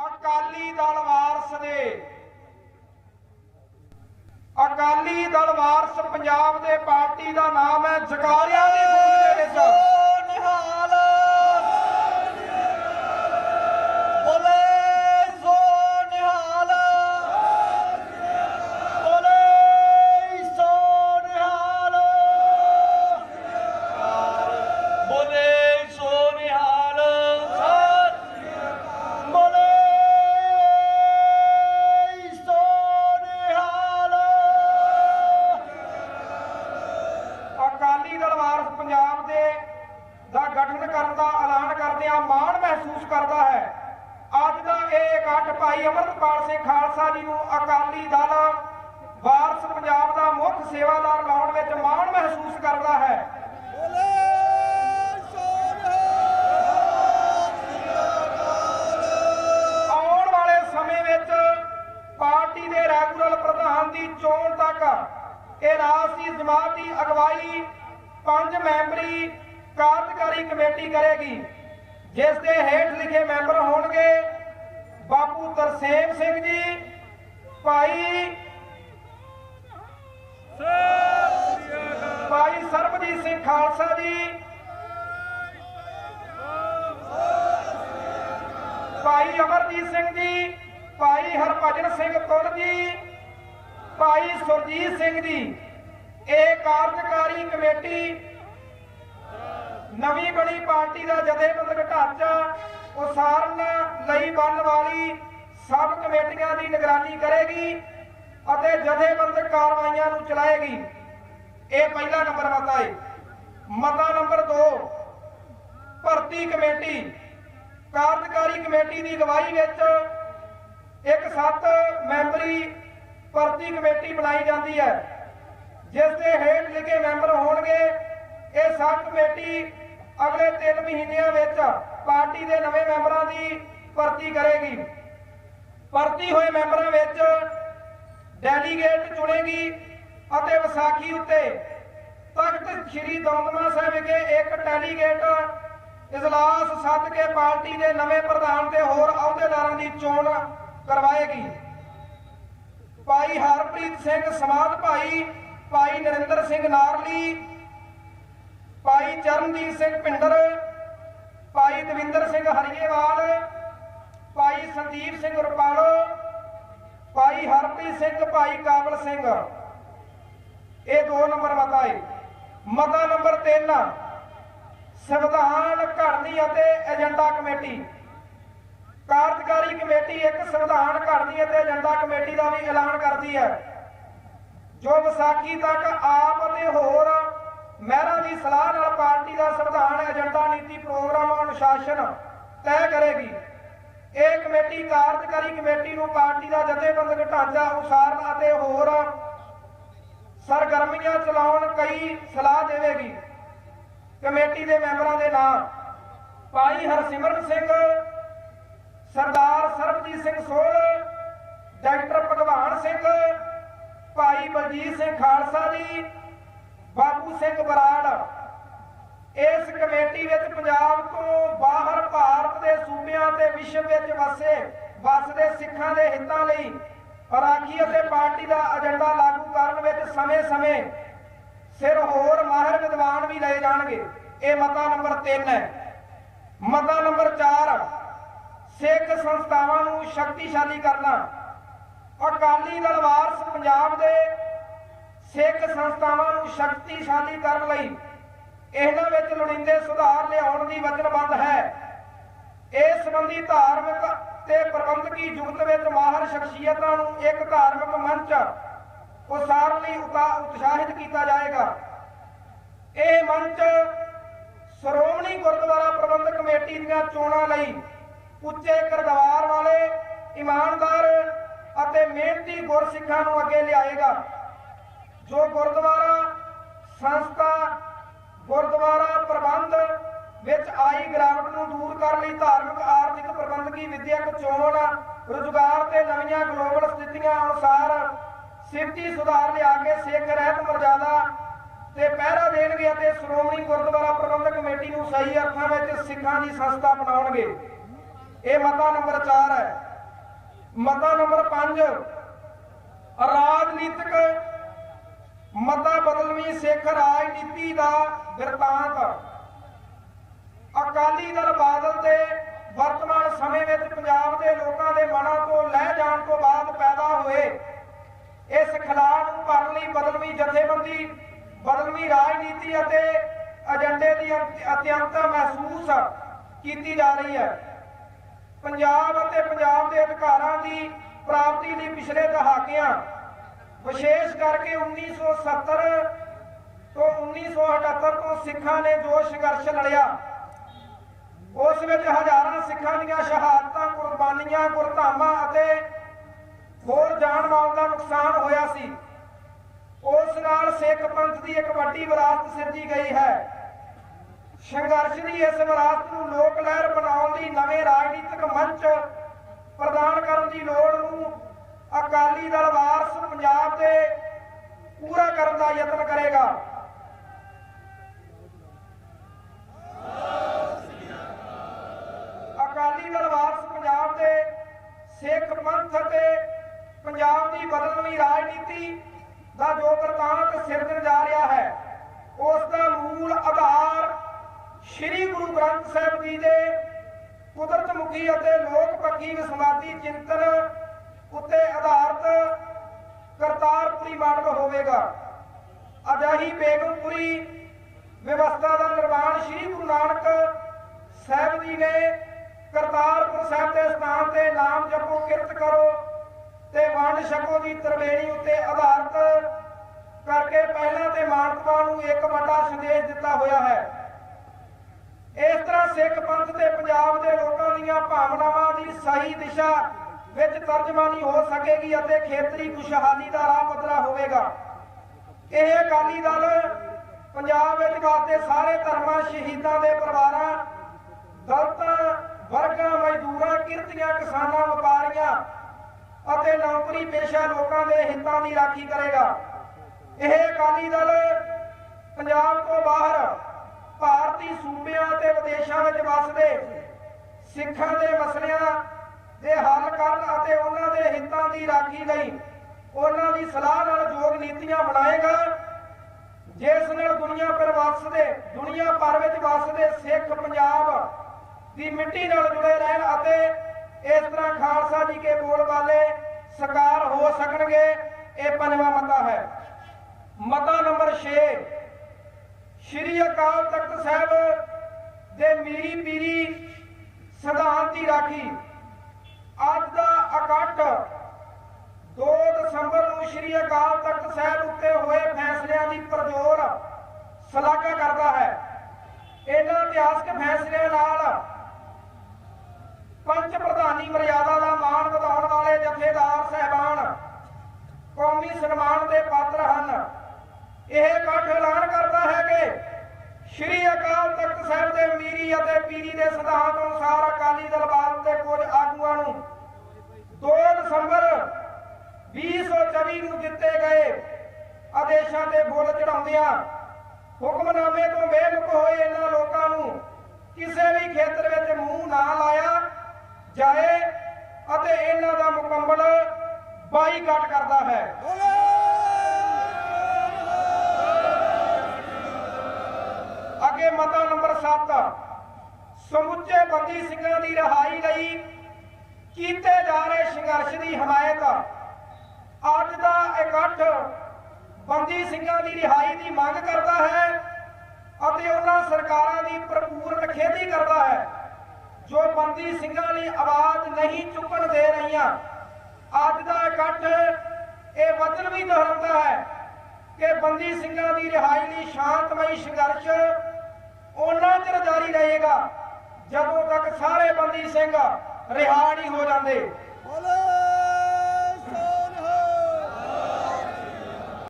ਅਕਾਲੀ ਦਲ ਵਾਰਸ ਦੇ। ਅਕਾਲੀ ਦਲ ਵਾਰਸ ਪੰਜਾਬ ਦੇ ਪਾਰਟੀ ਦਾ ਨਾਮ ਹੈ ਜਗਾਰਿਆਂ ਦੀ ਗੂੰਜ ਦੇ ਵਿੱਚ। ਨਿਹਾਲ। ਪੰਜਾਬ ਦੇ ਦਾ ਗਠਨ ਕਰਨ ਦਾ ਐਲਾਨ ਕਰਦਿਆਂ ਮਾਣ ਮਹਿਸੂਸ ਕਰਦਾ ਹੈ। ਅੱਜ ਦਾ ਇਹ ਇਕੱਠ ਭਾਈ ਅਮਰਤਪਾਲ ਸਿੰਘ ਖਾਲਸਾ ਜੀ ਨੂੰ ਅਕਾਲੀ ਦਲ ਵਾਰਸ ਪੰਜਾਬ ਦਾ ਮੁੱਖ ਸੇਵਾਦਾਰ ਲਾਉਣ ਵਿੱਚ ਮਾਣ ਮਹਿਸੂਸ ਕਰਦਾ ਹੈ। ਕਮੇਟੀ ਜਿਸ ਦੇ ਹੇਠ ਲਿਖੇ ਮੈਂਬਰ ਹੋਣਗੇ ਬਾਪੂ ਤਰਸੇਮ ਸਿੰਘ ਜੀ, ਭਾਈ ਭਾਈ ਸਰਬਜੀਤ ਸਿੰਘ ਖਾਲਸਾ ਜੀ, ਭਾਈ ਅਮਰਜੀਤ ਸਿੰਘ ਜੀ, ਭਾਈ ਹਰਭਜਨ ਸਿੰਘ ਤੁਲ ਜੀ, ਭਾਈ ਸੁਰਜੀਤ ਸਿੰਘ ਜੀ। ਇਹ ਕਾਰਜਕਾਰੀ ਕਮੇਟੀ ਨਵੀਂ ਬਣੀ ਪਾਰਟੀ ਦਾ ਜਥੇਬੰਦਕ ਢਾਂਚਾ ਉਸਾਰਨ ਲਈ ਬਣਨ ਵਾਲੀ ਸਭ ਕਮੇਟੀਆਂ ਦੀ ਨਿਗਰਾਨੀ ਕਰੇਗੀ ਅਤੇ ਜਥੇਬੰਦਕ ਕਾਰਵਾਈਆਂ ਨੂੰ ਚਲਾਏਗੀ। ਇਹ ਪਹਿਲਾ ਨੰਬਰ ਮਤਾ ਹੈ। ਮਤਾ ਨੰਬਰ 2 ਭਰਤੀ ਕਮੇਟੀ। ਕਾਰਜਕਾਰੀ ਕਮੇਟੀ ਦੀ ਅਗਵਾਈ ਵਿੱਚ ਇੱਕ ਸੱਤ ਮੈਂਬਰੀ ਭਰਤੀ ਕਮੇਟੀ ਬਣਾਈ ਜਾਂਦੀ ਹੈ। ਜਿਸ ਦੇ ਹੇਠ ਲਿਖੇ ਮੈਂਬਰ ਹੋਣਗੇ, ਇਹ ਸੱਤ ਕਮੇਟੀ ਅਗਲੇ 3 ਮਹੀਨਿਆਂ ਵਿੱਚ ਪਾਰਟੀ ਦੇ ਨਵੇਂ ਮੈਂਬਰਾਂ ਦੀ ਭਰਤੀ ਕਰੇਗੀ। ਭਰਤੀ ਹੋਏ ਮੈਂਬਰਾਂ ਵਿੱਚ ਡੈਲੀਗੇਟ ਚੁਣੇਗੀ ਅਤੇ ਵਿਸਾਖੀ ਉੱਤੇ ਤਖਤ ਸ੍ਰੀ ਦਮਦਮਾ ਸਾਹਿਬ ਵਿਖੇ ਇੱਕ ਡੈਲੀਗੇਟ ਇਜਲਾਸ ਸੱਦ ਕੇ ਪਾਰਟੀ ਦੇ ਨਵੇਂ ਪ੍ਰਧਾਨ ਤੇ ਹੋਰ ਅਹੁਦੇਦਾਰਾਂ ਦੀ ਚੋਣ ਕਰਵਾਏਗੀ। ਭਾਈ ਹਰਪ੍ਰੀਤ ਸਿੰਘ ਸਮਾਧ ਭਾਈ ਭਾਈ ਨਰਿੰਦਰ ਸਿੰਘ ਨਾਰਲੀ ਭਾਈ ਚਰਨਜੀਤ ਸਿੰਘ ਪਿੰਡਰ, ਭਾਈ ਦਵਿੰਦਰ ਸਿੰਘ ਹਰੀਏਵਾਲ, ਭਾਈ ਸੰਦੀਪ ਸਿੰਘ ਰੁਪਾਲੋ, ਭਾਈ ਹਰਪ੍ਰੀਤ ਸਿੰਘ, ਭਾਈ ਕਾਬਲ ਸਿੰਘ। ਇਹ ਦੋ ਨੰਬਰ ਮਤਾ ਹੈ। ਮਤਾ ਨੰਬਰ 3 ਸੰਵਿਧਾਨ ਘੜਨੀ ਅਤੇ ਏਜੰਡਾ ਕਮੇਟੀ। ਕਾਰਜਕਾਰੀ ਕਮੇਟੀ ਇੱਕ ਸੰਵਿਧਾਨ ਘੜਨੀ ਅਤੇ ਏਜੰਡਾ ਕਮੇਟੀ ਦਾ ਵੀ ਐਲਾਨ ਕਰਦੀ ਹੈ। ਜੋ ਵਿਸਾਖੀ ਤੱਕ ਆਪ ਅਤੇ ਹੋਰ ਮਹਿਰਾ ਦੀ ਸਲਾਹ ਨਾਲ ਪਾਰਟੀ ਦਾ ਸੰਵਿਧਾਨ, ਏਜੰਡਾ, ਨੀਤੀ, ਪ੍ਰੋਗਰਾਮ ਅਨੁਸ਼ਾਸਨ ਤੈਅ ਕਰੇਗੀ। ਇਹ ਕਮੇਟੀ ਕਾਰਜਕਾਰੀ ਕਮੇਟੀ ਨੂੰ ਪਾਰਟੀ ਦਾ ਜਥੇਬੰਦਕ ਢਾਂਚਾ ਉਸਾਰਨ ਅਤੇ ਹੋਰ ਸਰਗਰਮੀਆਂ ਚਲਾਉਣ ਕਈ ਸਲਾਹ ਦੇਵੇਗੀ। ਕਮੇਟੀ ਦੇ ਮੈਂਬਰਾਂ ਦੇ ਨਾਮ ਭਾਈ ਹਰਸਿਮਰਨ ਸਿੰਘ, ਸਰਦਾਰ ਸਰਬਜੀਤ ਸਿੰਘ ਸੋਹਲ, ਡਾਕਟਰ ਭਗਵਾਨ ਸਿੰਘ, ਭਾਈ ਬਲਜੀਤ ਸਿੰਘ ਖਾਲਸਾ ਜੀ ਸਿੰਘ ਬਰਾੜ, ਇਸ ਕਮੇਟੀ ਵਿੱਚ ਪੰਜਾਬ ਤੋਂ ਬਾਹਰ ਭਾਰਤ ਦੇ ਸੂਬਿਆਂ ਤੇ ਵਿਸ਼ਵ ਵਿੱਚ ਵਸੇ, ਵਸਦੇ ਸਿੱਖਾਂ ਦੇ ਹਿੱਤਾਂ ਲਈ ਰਾਖੀ ਅਤੇ ਪਾਰਟੀ ਦਾ ਏਜੰਡਾ ਲਾਗੂ ਕਰਨ ਵਿੱਚ ਸਮੇਂ-ਸਮੇਂ ਸਿਰ ਹੋਰ ਮਾਹਿਰ ਵਿਦਵਾਨ ਵੀ ਲਏ ਜਾਣਗੇ। ਇਹ ਮਤਾ ਨੰਬਰ 3 ਹੈ। ਮਤਾ ਨੰਬਰ 4 ਸਿੱਖ ਸੰਸਥਾਵਾਂ ਨੂੰ ਸ਼ਕਤੀਸ਼ਾਲੀ ਕਰਨਾ। ਅਕਾਲੀ ਦਲ ਵਾਰਸ ਪੰਜਾਬ ਦੇ ਸਿੱਖ ਸੰਸਥਾਵਾਂ ਨੂੰ ਸ਼ਕਤੀਸ਼ਾਲੀ ਕਰਨ ਲਈ ਇਹਨਾਂ ਵਿੱਚ ਲੋੜੀਂਦੇ ਸੁਧਾਰ ਲਿਆਉਣ ਦੀ ਵਚਨਬੱਧ ਹੈ। ਇਸ ਸੰਬੰਧੀ ਧਾਰਮਿਕ ਤੇ ਪ੍ਰਬੰਧਕੀ ਜੁਗਤ ਵਿੱਚ ਮਾਹਰ ਸ਼ਖਸੀਅਤਾਂ ਨੂੰ ਇੱਕ ਧਾਰਮਿਕ ਮੰਚ ਉਸਾਰਨ ਲਈ ਉਤਸ਼ਾਹਿਤ ਕੀਤਾ ਜਾਏਗਾ। ਇਹ ਮੰਚ ਸ਼੍ਰੋਮਣੀ ਗੁਰਦੁਆਰਾ ਪ੍ਰਬੰਧਕ ਕਮੇਟੀ ਦੀਆਂ ਚੋਣਾਂ ਲਈ ਉੱਚੇ ਕਿਰਦਾਰ ਵਾਲੇ ਇਮਾਨਦਾਰ ਅਤੇ ਮਿਹਨਤੀ ਗੁਰਸਿੱਖਾਂ ਨੂੰ ਅੱਗੇ ਲਿਆਏਗਾ। ਜੋ ਗੁਰਦੁਆਰਾ, ਸੰਸਥਾ, ਗੁਰਦੁਆਰਾ ਪ੍ਰਬੰਧ ਵਿੱਚ ਆਈ ਗਿਰਾਵਟ ਨੂੰ ਦੂਰ ਕਰਨ ਲਈ ਧਾਰਮਿਕ, ਆਰਥਿਕ ਪ੍ਰਬੰਧਕੀ ਵਿਦਿਅਕ ਚੋਣ, ਰੁਜ਼ਗਾਰ ਤੇ ਨਵੀਆਂ ਗਲੋਬਲ ਸਥਿਤੀਆਂ ਅਨੁਸਾਰ ਸਿੱਧੀ ਸੁਧਾਰ ਲਿਆ ਕੇ ਸਿੱਖ ਰਹਿਤ ਮਰਜ਼ਾਦਾ ਤੇ ਪਹਿਰਾ ਦੇਣਗੇ ਅਤੇ ਸ਼੍ਰੋਮਣੀ ਗੁਰਦੁਆਰਾ ਪ੍ਰਬੰਧਕ ਕਮੇਟੀ ਨੂੰ ਸਹੀ ਅਰਥਾਂ ਵਿੱਚ ਸਿੱਖਾਂ ਦੀ ਸੰਸਥਾ ਬਣਾਉਣਗੇ। ਇਹ ਮਤਾ ਨੰਬਰ 4 ਹੈ। ਮਤਾ ਨੰਬਰ 5 ਰਾਜਨੀਤਿਕ ਮਤਾ ਬਦਲਵੀਂ ਸਿੱਖ ਰਾਜਨੀਤੀ ਦਾ ਬਿਰਤਾਂਤ। ਅਕਾਲੀ ਦਲ ਬਾਦਲ ਦੇ ਵਰਤਮਾਨ ਸਮੇਂ ਵਿੱਚ ਪੰਜਾਬ ਦੇ ਲੋਕਾਂ ਦੇ ਮਨਾਂ ਤੋਂ ਲਹਿ ਜਾਣ ਤੋਂ ਬਾਅਦ ਪੈਦਾ ਹੋਏ। ਇਸ ਖਿਲਾਫ ਨੂੰ ਭਰਨ ਲਈ ਬਦਲਵੀਂ ਜਥੇਬੰਦੀ, ਬਦਲਵੀਂ ਰਾਜਨੀਤੀ ਅਤੇ ਏਜੰਡੇ ਦੀ ਅਤਿਅੰਤ ਮਹਿਸੂਸ ਕੀਤੀ ਜਾ ਰਹੀ ਹੈ। ਪੰਜਾਬ ਅਤੇ ਪੰਜਾਬ ਦੇ ਅਧਿਕਾਰਾਂ ਦੀ ਪ੍ਰਾਪਤੀ ਲਈ ਪਿਛਲੇ ਦਹਾਕਿਆਂ ਵਿਸ਼ੇਸ਼ ਕਰਕੇ 1970 ਤੋਂ 1978 ਤੋਂ ਸਿੱਖਾਂ ਨੇ ਜੋ ਸੰਘਰਸ਼ ਲੜਿਆ, ਉਸ ਵਿੱਚ ਹਜ਼ਾਰਾਂ ਸਿੱਖਾਂ ਦੀਆਂ ਸ਼ਹਾਦਤਾਂ, ਕੁਰਬਾਨੀਆਂ, ਗੁਰਧਾਮਾਂ ਅਤੇ ਹੋਰ ਜਾਨ ਮਾਲ ਦਾ ਨੁਕਸਾਨ ਹੋਇਆ ਸੀ। ਉਸ ਨਾਲ ਸਿੱਖ ਪੰਥ ਦੀ ਇੱਕ ਵੱਡੀ ਵਿਰਾਸਤ ਸਿਰਜੀ ਗਈ ਹੈ। ਸੰਘਰਸ਼ ਦੀ ਇਸ ਵਿਰਾਸਤ ਨੂੰ ਲੋਕ ਲਹਿਰ ਬਣਾਉਣ ਲਈ ਨਵੇਂ ਰਾਜਨੀਤਿਕ ਮੰਚ ਪ੍ਰਦਾਨ ਕਰਨ ਦੀ ਲੋੜ ਨੂੰ ਅਕਾਲੀ ਦਲ ਵਾਰਸ ਪੰਜਾਬ ਦੇ ਪੂਰਾ ਕਰਨ ਦਾ ਯਤਨ ਕਰੇਗਾ। ਅਕਾਲੀ ਦਲ ਵਾਰਸ ਪੰਜਾਬ ਦੇ ਸਿੱਖ ਪੰਥ ਅਤੇ ਪੰਜਾਬ ਦੀ ਬਦਲਵੀਂ ਰਾਜਨੀਤੀ ਦਾ ਜੋ ਵਰਤਾਂਤ ਸਿਰਜਣ ਜਾ ਰਿਹਾ ਹੈ, ਉਸ ਦਾ ਮੂਲ ਆਧਾਰ ਸ੍ਰੀ ਗੁਰੂ ਗ੍ਰੰਥ ਸਾਹਿਬ ਜੀ ਦੇ ਕੁਦਰਤ ਮੁਖੀ ਅਤੇ ਲੋਕ ਪੱਖੀ ਵਿਸਵਾਦੀ ਚਿੰਤਨ ਉੱਤੇ ਆਧਾਰਿਤ ਕਰਤਾਰਪੁਰੀ ਮਾਨਵ ਹੋਵੇਗਾ। ਅਜਾਹੀ ਬੇਗਮਪੁਰੀ ਵਿਵਸਥਾ ਦਾ ਨਿਰਮਾਣ ਸ੍ਰੀ ਗੁਰੂ ਨਾਨਕ ਸਾਹਿਬ ਜੀ ਨੇ ਕਰਤਾਰਪੁਰ ਸਾਹਿਬ ਦੇ ਸਥਾਨ ਤੇ ਨਾਮ ਜਪੋ, ਕਿਰਤ ਕਰੋ ਤੇ ਵੰਡ ਛਕੋ ਦੀ ਤਰਵੇਣੀ ਉੱਤੇ ਆਧਾਰਿਤ ਕਰਕੇ ਪਹਿਲਾਂ ਤੇ ਮਾਨਵਤਾ ਨੂੰ ਇੱਕ ਵੱਡਾ ਸੰਦੇਸ਼ ਦਿੱਤਾ ਹੋਇਆ ਹੈ। ਇਸ ਤਰ੍ਹਾਂ ਸਿੱਖ ਪੰਥ ਤੇ ਪੰਜਾਬ ਦੇ ਲੋਕਾਂ ਦੀਆਂ ਭਾਵਨਾਵਾਂ ਦੀ ਸਹੀ ਦਿਸ਼ਾ ਵਿੱਚ ਤਰਜਮਾਨੀ ਹੋ ਸਕੇਗੀ ਅਤੇ ਖੇਤਰੀ ਖੁਸ਼ਹਾਲੀ ਦਾ ਰਾਹ ਪੱਧਰਾ ਹੋਵੇਗਾ। ਇਹ ਅਕਾਲੀ ਦਲ ਪੰਜਾਬ ਵਿੱਚ ਵਾਸਤੇ ਸਾਰੇ ਧਰਮਾਂ ਸ਼ਹੀਦਾਂ ਦੇ ਪਰਿਵਾਰਾਂ, ਦਲਤਾਂ, ਵਰਗਾਂ, ਮਜ਼ਦੂਰਾਂ, ਕਿਰਤੀਆਂ, ਕਿਸਾਨਾਂ, ਵਪਾਰੀਆਂ ਅਤੇ ਨੌਕਰੀ ਪੇਸ਼ਾ ਲੋਕਾਂ ਦੇ ਹਿੱਤਾਂ ਦੀ ਰਾਖੀ ਕਰੇਗਾ। ਇਹ ਅਕਾਲੀ ਦਲ ਪੰਜਾਬ ਤੋਂ ਬਾਹਰ ਭਾਰਤੀ ਸੂਬਿਆਂ ਅਤੇ ਵਿਦੇਸ਼ਾਂ ਵਿੱਚ ਵਸਦੇ ਸਿੱਖਾਂ ਦੇ ਮਸਲਿਆਂ ਦੇ ਹੱਲ ਕਰਨ ਅਤੇ ਉਹਨਾਂ ਦੇ ਹਿੱਤਾਂ ਦੀ ਰਾਖੀ ਲਈ ਉਹਨਾਂ ਦੀ ਸਲਾਹ ਨਾਲ ਯੋਗ ਨੀਤੀਆਂ ਬਣਾਏਗਾ। ਜਿਸ ਨਾਲ ਦੁਨੀਆ ਪਰ ਵੱਸਦੇ ਦੁਨੀਆ ਭਰ ਵਿੱਚ ਵੱਸਦੇ ਸਿੱਖ ਪੰਜਾਬ ਦੀ ਮਿੱਟੀ ਨਾਲ ਜੁੜੇ ਰਹਿਣ ਅਤੇ ਇਸ ਤਰ੍ਹਾਂ ਖਾਲਸਾ ਜੀ ਕੇ ਬੋਲ ਵਾਲੇ ਸਕਾਰ ਹੋ ਸਕਣਗੇ, ਇਹ ਪੰਜਵਾਂ ਮਤਾ ਹੈ। ਮਤਾ ਨੰਬਰ 6 ਸ਼੍ਰੀ ਅਕਾਲ ਤਖਤ ਸਾਹਿਬ ਦੇ ਮੀਰੀ ਪੀਰੀ ਸਿਧਾਂਤ ਦੀ ਰਾਖੀ। ਅੱਜ ਦਾ ਇਕੱਠ 2 ਦਸੰਬਰ ਨੂੰ ਸ਼੍ਰੀ ਅਕਾਲ ਤਖਤ ਸਾਹਿਬ ਉੱਤੇ ਹੋਏ ਫੈਸਲਿਆਂ ਦੀ ਪ੍ਰਜੋਰ ਸ਼ਲਾਘਾ ਕਰਦਾ ਹੈ। ਇਹਨਾਂ ਇਤਿਹਾਸਕ ਫੈਸਲਿਆਂ ਨਾਲ ਪੰਚ ਪ੍ਰਧਾਨੀ ਮਰਿਆਦਾ ਦਾ ਮਾਣ ਵਧਾਉਣ ਵਾਲੇ ਜਥੇਦਾਰ ਸਹਿਬਾਨ ਕੌਮੀ ਸਨਮਾਨ ਦੇ ਪਾਤਰ ਹਨ। ਇਹ ਇਕੱਠ ਐਲਾਨ ਕਰਦਾ ਹੈ ਕਿ ਸ਼੍ਰੀ ਅਕਾਲ ਤਖਤ ਸਾਹਿਬ ਦੇ ਮੀਰੀ ਅਤੇ ਪੀਰੀ ਦੇ ਸਿਧਾਂਤ ਅਨੁਸਾਰ ਅਕਾਲੀ ਦਲ ਬਾਦਲ ਦੇ ਕੁਝ ਆਗੂਆਂ ਨੂੰ 2 ਦਸੰਬਰ 2024 ਨੂੰ ਦਿੱਤੇ ਗਏ। ਆਦੇਸ਼ਾਂ ਤੇ ਫੁੱਲ ਚੜਾਉਂਦਿਆਂ ਹੁਕਮਨਾਮੇ ਤੋਂ ਬੇਮੁਖ ਹੋਏ ਇਹਨਾਂ ਲੋਕਾਂ ਨੂੰ ਕਿਸੇ ਵੀ ਖੇਤਰ ਵਿੱਚ ਮੂੰਹ ਨਾ ਲਾਇਆ ਜਾਏ ਅਤੇ ਇਹਨਾਂ ਦਾ ਮੁਕੰਮਲ ਬਾਈਕਾਟ ਕਰਦਾ ਹੈ। ਅੱਗੇ ਮਤਾ ਨੰਬਰ 7 ਸਮੁੱਚੇ ਬੰਦੀ ਸਿੰਘਾਂ ਦੀ ਰਿਹਾਈ ਲਈ ਕੀਤੇ ਜਾ ਰਹੇ ਸੰਘਰਸ਼ ਦੀ ਹਮਾਇਤ ਅੱਜ ਦਾ ਇਕੱਠ ਬੰਦੀ ਸਿੰਘਾਂ ਦੀ ਰਿਹਾਈ ਦੀ ਮੰਗ ਕਰਦਾ ਹੈ ਅਤੇ ਉਹਨਾਂ ਸਰਕਾਰਾਂ ਦੀ ਭਰਪੂਰ ਨਿਖੇਧੀ ਕਰਦਾ ਹੈ। ਜੋ ਬੰਦੀ ਸਿੰਘਾਂ ਲਈ ਆਵਾਜ਼ ਨਹੀਂ ਚੁੱਕਣ ਦੇ ਰਹੀਆਂ, ਅੱਜ ਦਾ ਇਕੱਠ ਇਹ ਵਚਨ ਵੀ ਦੁਹਰਾਉਂਦਾ ਹੈ ਕਿ ਬੰਦੀ ਸਿੰਘਾਂ ਦੀ ਰਿਹਾਈ ਲਈ ਸ਼ਾਂਤਮਈ ਸੰਘਰਸ਼ ਉਹਨਾਂ ਚਿਰ ਜਾਰੀ ਰਹੇਗਾ, ਜਦੋਂ ਤੱਕ ਸਾਰੇ ਬੰਦੀ ਸਿੰਘ ਰਿਹਾ ਨਹੀਂ ਹੋ ਜਾਂਦੇ। ਬੋਲੇ।